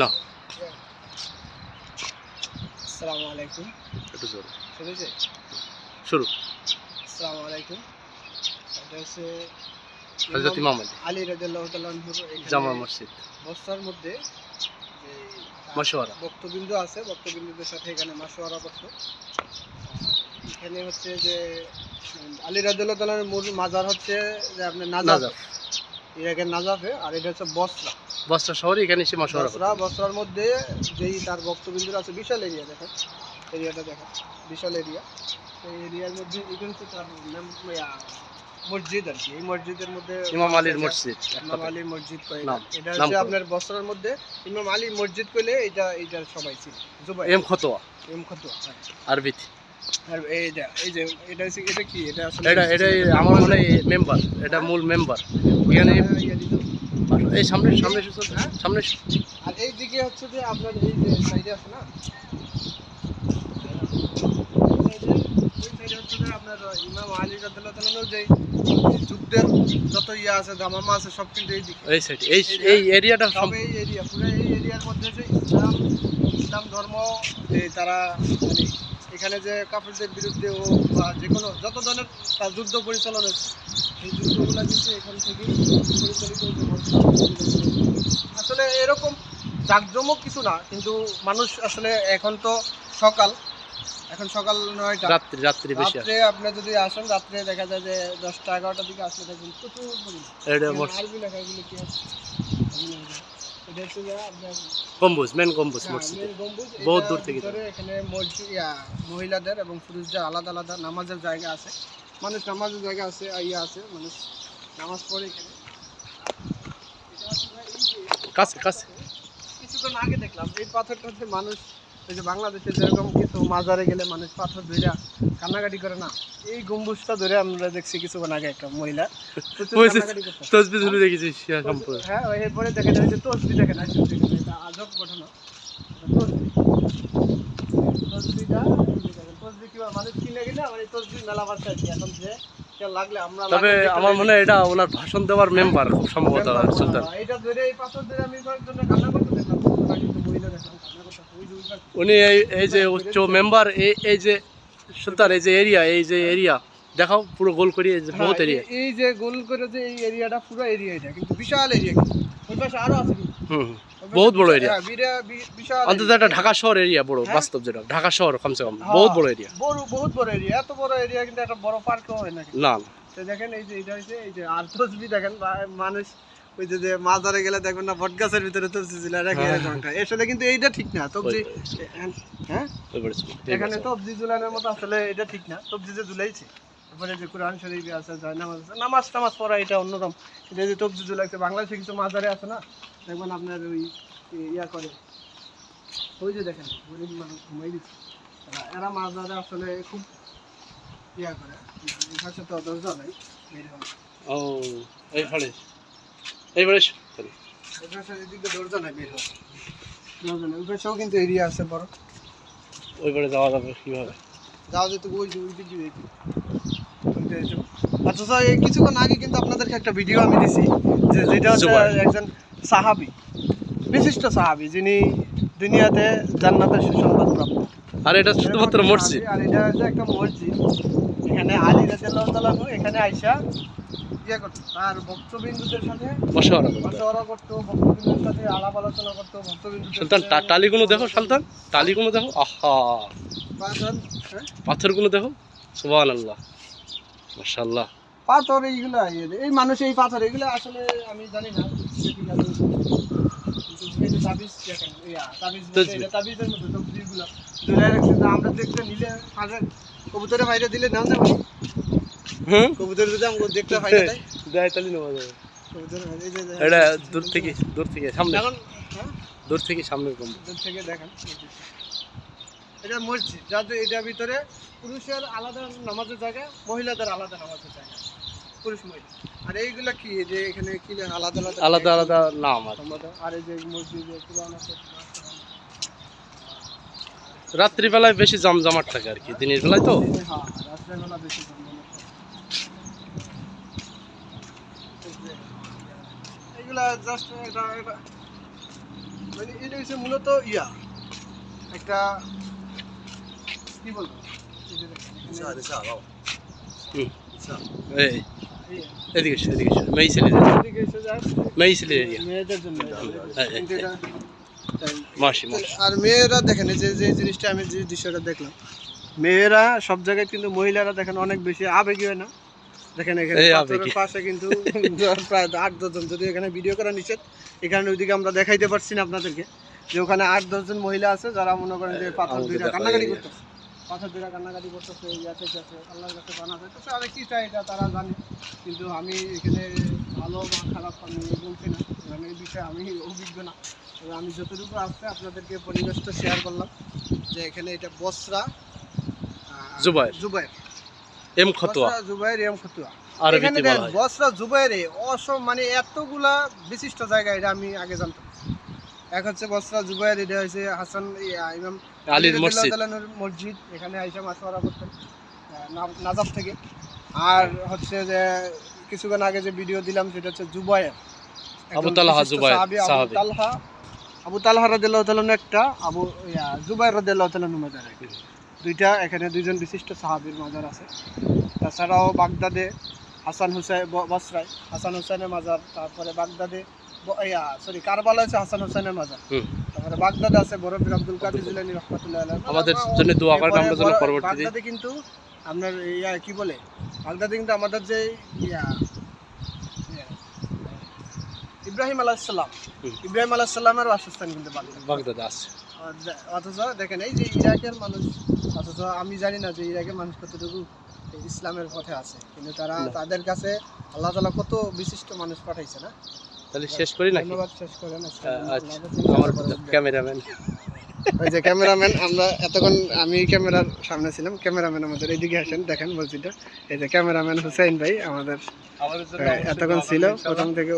না আসসালামু আলাইকুম। একটু জোরে। শুনেছে শুরু। আসসালামু আলাইকুম। এটা হচ্ছে হজরত ইমাম আলী আলী রাদিয়াল্লাহু তাআলা এখানে জামা মসজিদ। বস্তার মধ্যে যে মশওয়ারা বক্তবিন্দু আছে বক্তবিন্দুদের সাথে এখানে মাসোয়ারা করতো এখানে হচ্ছে যে আলী রাদিয়াল্লাহু তাআলার মূল মাজার হচ্ছে যে আপনার নাজাফ। ইরাকের নাজাফে আর এটা হচ্ছে বসরা। বস্ত্র শহরে এখানে এসে মশওয়ারা বসরা বসরার মধ্যে যেই তার বক্তবিন্দুর আছে বিশাল এরিয়া দেখেন। এরিয়াটা দেখেন বিশাল এরিয়া এই এরিয়ার মধ্যে হচ্ছে তার নাম- মসজিদ আর কি। এই মসজিদের মধ্যে ইমাম আলীর মসজিদ ইমাম কথায়। আলী মসজিদ কয় এটা? হচ্ছে আপনার বসরার মধ্যে ইমাম আলী মসজিদ কইলে এটা এটা সবাই ছিল জুবাই। এম খতোয়া। এম খতুয়া হ্যাঁ। আরবিতে আর এই যে এই যে এটা হচ্ছে এটা কি? এটা আসলে এটা এটা আমার মনে হয় মেম্বার এটা মূল মেম্বার। এখানে দিত। এই সামনে সামনে তো, সামনে আর এই দিকে হচ্ছে যে আপনার এই যে সাইডে আছে না? আপনার ইমাম আলী রাদিয়াল্লাহু যে যুদ্ধের যত ইয়া আছে দামামা আছে সব কিন্তু এই দিকে এই সাইড এই এই এরিয়াটা সব এই এরিয়া পুরো এই এরিয়ার মধ্যে যে ইসলাম ইসলাম ধর্ম তারা মানে এখানে যে কাফেরদের বিরুদ্ধে ও বা যে কোনো যত ধরনের তার যুদ্ধ পরিচালনা হচ্ছে এই যুদ্ধগুলো কিন্তু এখান থেকে পরিচালিত হচ্ছে আসলে এরকম জাকজমক কিছু না কিন্তু মানুষ আসলে এখন তো সকাল এখন সকাল নয়টা। রাত্রি রাত্রি বেশি রাত্রে আপনি যদি আসেন রাত্রে দেখা যায় যে দশটা এগারোটার দিকে আসলে দেখবেন প্রচুর পরিমাণ। আরবি লেখা এগুলো কি আছে? গম্বুজ মেন গম্বুজ হ্যাঁ, মসজিদ। বহুত দূর থেকে এখানে মসজিদ মহিলাদের এবং পুরুষদের আলাদা আলাদা নামাজের জায়গা আছে। মানুষ নামাজের জায়গা আছে ইয়ে আছে মানুষ নামাজ পড়ে এখানে। কাছে কাছে। কিছুক্ষণ আগে দেখলাম এই পাথরটাতে মানুষ এই যে বাংলাদেশে যেরকম কিছু মাজারে গেলে মানুষ পাথর ধরে কান্নাকাটি করে না এই গম্বুজটা ধরে আমরা দেখছি কিছুক্ষণ আগে একটা মহিলা। তসবি ধরে দেখেছি হ্যাঁ এরপরে দেখা যায় যে তসবি দেখেন এটা আজব ঘটনা। তসবিটা তসবি মানুষ কিনে গেলে আমার এই তসবি মেলা এখন যে লাগলে আমরা তবে আমার মনে হয় এটা ওনার ভাষণ দেওয়ার মেম্বার খুব সম্ভবত সুলতান। এটা ধরে এই পাথর ধরে আমি কয়েকজন কান্না করতে দেখলাম। উনি এই এই যে উচ্চ মেম্বার এই এই যে সুলতান এই যে এরিয়া এই যে এরিয়া দেখাও পুরো গোল করি এই যে বহুত হ্যাঁ, এরিয়া এই- যে গোল করে যে এই এরিয়াটা পুরো এরিয়া এটা কিন্তু বিশাল এরিয়া ওই পাশে আরও আছে হুম বহুত বড় area। হ্যাঁ, বিশাল অন্তত। একটা ঢাকা শহর এরিয়া বড় হ্যাঁ? বাস্তব যেটা। ঢাকা শহর কমসে কম হ্যাঁ, বহুত বড় এরিয়া বড় বহুত বড় এরিয়া এত বড় এরিয়া কিন্তু একটা বড় পার্কও হয় না না। তো দেখেন এই যে এটা হচ্ছে এই যে আর তসবি দেখেন মানুষ ওই যে মাছ ধরে গেলে দেখবেন না বট গাছের ভিতরে রাখে হ্যাঁ। এরকমটা আসলে কিন্তু এইটা ঠিক না তবজি হ্যাঁ? এখানে। তবজি ঝুলানোর মতো আসলে এটা ঠিক না। তবজি যে ঝুলাইছে তারপরে যে কোরআন শরীফ আছে যায় নামাজ আছে নামাজ টামাজ পড়া এটা অন্যরকম। এটা যে তবজি ঝুলাইছে বাংলাদেশে কিছু মাজারে আছে না দেখবেন আপনার ওই ইয়া করে। ওই যে দেখেন গরিব মানুষ ঘুমাই দিচ্ছে। এরা- মাছ মাজারে আসলে খুব ইয়া করে। ও এই এই কিন্তু এরিয়া আছে বড় ওই বাড়ি যাওয়া যাবে কীভাবে? যাও যেতে ওই ওই দিক দিয়ে যেতে। ওইটা এই যে। আচ্ছা স্যার এই কিছুক্ষণ আগে কিন্তু আপনাদেরকে একটা ভিডিও আমি দিছি যে যেটা হচ্ছে একজন সাহাবি বিশিষ্ট সাহাবি যিনি দুনিয়াতে জান্নাতের সুসংবাদ প্রাপ্ত। আর এটা শুধুমাত্র মসজিদ। আর এটা হচ্ছে একটা মসজিদ। এখানে আলী তাআলা এখানে আইসা ইয়ে করতো আর ভক্তবিন্দুদের সাথে মশওয়ারা করতে। মশওয়ারা করতো ভক্তবিন্দুদের সাথে আলাপ আলোচনা করতো ভক্তবিন্দুদের সুলতান টালিগুলো দেখো সুলতান? টালিগুলো দেখো? আহা। হ্যাঁ? পাথরগুলো দেখো? সুবহান আল্লাহ মাশাআল্লাহ। পাথর এইগুলো এই মানুষ এই পাথর এগুলো আসলে আমি জানি না। আমরা দেখতে নিলে দিলে নাও যাব হুম? কবুতর যদি আমাকে দেখতে দেয় নেওয়া যাবে। যে- এটা দূর থেকে দূর থেকে সামনে। এখন হ্যাঁ? দূর থেকে সামনে কম। দূর থেকে দেখেন। এটা মসজিদ যাদের এটার ভিতরে পুরুষের আলাদা নামাজের জায়গা মহিলাদের আলাদা নামাজের জায়গা। পুরুষ মহিলা। আর এইগুলা কি? যে এখানে কি আলাদা আলাদা আলাদা আলাদা নাম আর আর এই যে মসজিদে আছে। রাত্রিবেলায় বেশি জমজমাট থাকে আর কি দিনের বেলায় তো? রাত্রেবেলা বেশি জমজমাট। এইগুলা জাস্ট এটা এটা মানে এটা হচ্ছে মূলত ইয়া। একটা কি বলব? এদিকে এদিকে মেয়ে ছেলেদের এদিকে এসে যায়, মেয়ে মেয়েদের জন্য। আর মেয়েরা দেখেন এই যে যে জিনিসটা আমি যে দৃশ্যটা দেখলাম মেয়েরা সব জায়গায় কিন্তু মহিলারা দেখেন অনেক বেশি আবেগী হয় না? দেখেন এখানে। পাশে কিন্তু প্রায় আট দশজন যদি এখানে ভিডিও করা নিষেধ এখানে ওইদিকে আমরা দেখাইতে পারছি না আপনাদেরকে। যে ওখানে আট দশজন মহিলা আছে যারা মনে করেন যে পাথর দুইটা কান্নাকাটি। করতেছে। পাথর দুইটা কান্নাকাটি করতেছে ইয়া থেকে আছে আল্লাহর কাছে বানা আর কি চাই এটা তারা জানে। কিন্তু আমি এখানে ভালো বা খারাপ আমি বলছি না। এই বিষয়ে আমি অভিজ্ঞ না। তবে আমি যতটুকু আসছে আপনাদেরকে পরিবেশটা শেয়ার করলাম যে এখানে এটা বসরা আহ, জুবায়ের। জুবায়ের এম খতোয়া। জুবায়ের এম খতুয়া। এখানে বলা দেখেন বসরা জুবাইরে অসম মানে এতগুলা বিশিষ্ট জায়গা এটা আমি আগে জানতাম। এক হচ্ছে বসরা জুবাইর এটা হচ্ছে হাসান ইমাম আলীর মসজিদ। মসজিদ। এখানে আইসা মাসওয়ারা করতেন নাজাফ থেকে। আর হচ্ছে যে কিছুক্ষণ আগে যে ভিডিও দিলাম সেটা হচ্ছে জুবায়ের আবু তালহা বিশিষ্ট সাহাবী, তালহা আবু তালহা রাদিয়াল্লাহু তাআলা একটা আবু রাদিয়াল্লাহু তাআলা মাজার দুইটা এখানে দুইজন বিশিষ্ট সাহাবীর মাজার আছে। তাছাড়াও বাগদাদে হাসান হুসাইন বসরায় হাসান হুসাইনের মাজার তারপরে বাগদাদে সরি কারবালা আছে হাসান হুসাইনের মাজার। তারপরে বাগদাদে আছে বরফির আব্দুল কাদের জিলানী রহমাতুল্লাহ আমাদের জন্য দোয়া করেন আমরা যেন পরবর্তীতে বাগদাদে কিন্তু আপনার ইয়া কি বলে? বাগদাদে কিন্তু আমাদের যে ইয়া, ইব্রাহিম আলাইসাল্লাম হুম। ইব্রাহিম আলাইসাল্লামের বাসস্থান কিন্তু বাগদাদ আছে। অথচ দেখেন এই যে ইরাকের মানুষ অথচ আমি জানি না যে ইরাকের মানুষ কতটুকু ইসলামের পথে আছে। কিন্তু তারা তাদের কাছে আল্লাহ তালা কত বিশিষ্ট মানুষ পাঠাইছে না? তাহলে শেষ করি নাকি? ধন্যবাদ শেষ করেন। আচ্ছা আমার ক্যামেরাম্যান। ওই যে ক্যামেরাম্যান আমরা এতক্ষণ আমি ক্যামেরার সামনে ছিলাম। ক্যামেরাম্যান আমাদের এইদিকে আসেন দেখেন মসজিদটা। এই যে ক্যামেরাম্যান হুসাইন ভাই আমাদের আমাদের এতক্ষণ ছিল। প্রথম থেকে